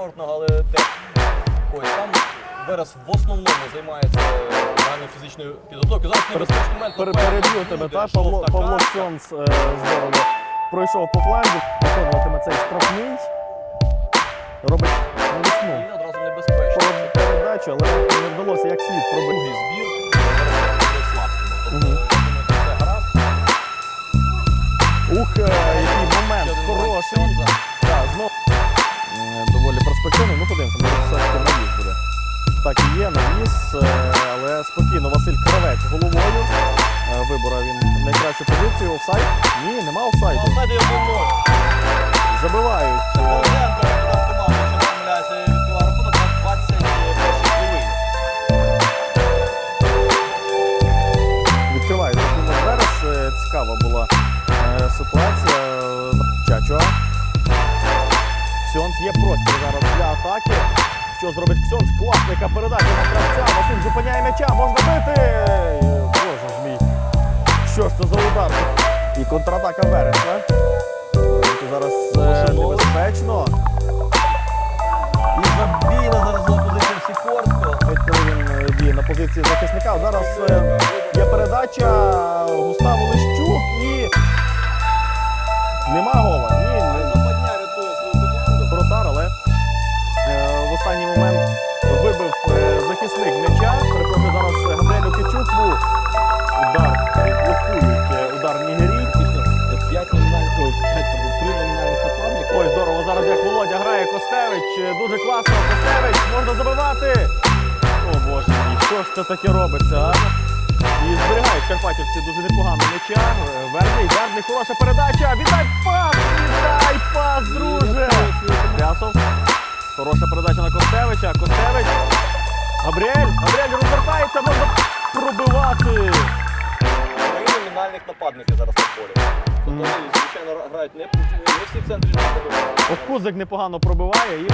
курортного, але те. Ось там Верес в основному займається загальною фізичною підготовкою. Зараз небезпечний момент. Напевно, Переб'ю тебе, та жовта Павло, Павло. Ксьонс е, здорово пройшов по флангу, виконуватиме цей штрафний. Робить навісну І одразу небезпечно. Передачу, але не вдалося як слід пробити. Другий збір Тобто. Ух, е, який момент хороший. Так, знов перспективний. Ну, подивимося, може все-таки навіс буде. Так і є, навіс, е, але спокійно Василь Кравець головою. Е, Виборов він найкращу позицію. Офсайд? Ні, нема офсайду. Офсайду я думаю. Забивають. е, Павленко якщо не помиляюся, відкривав рахунок на 21 хвилині. Відкривають рахунок зараз. Е, Цікава була е, ситуація. Чачуа. Ксьонс є простір зараз для атаки. Що зробить Ксьонс? Класна яка передача на кравця. Василь зупиняє м'яча, можна бити. Боже ж мій. Що ж це за удар? І контратака Вереса. Це зараз е, небезпечно. І забійна зараз була позиція Сікорського. Коли він діє на позиції захисника. Зараз е, є передача Густаву Лищук і як Володя грає Костевич. Е, Дуже класно. Костевич, можна забивати. О боже мій, що ж це таке робиться, а? І зберігають карпатівці дуже непогано м'яча. Е, Верний, Верний, хороша передача. Віддай пас! Віддай пас, друже! Трясов. Хороша передача на Костевича. Костевич. Габріель. Габріель розвертається, можна пробивати. Грають не, всі в центрі. Кузик непогано пробиває і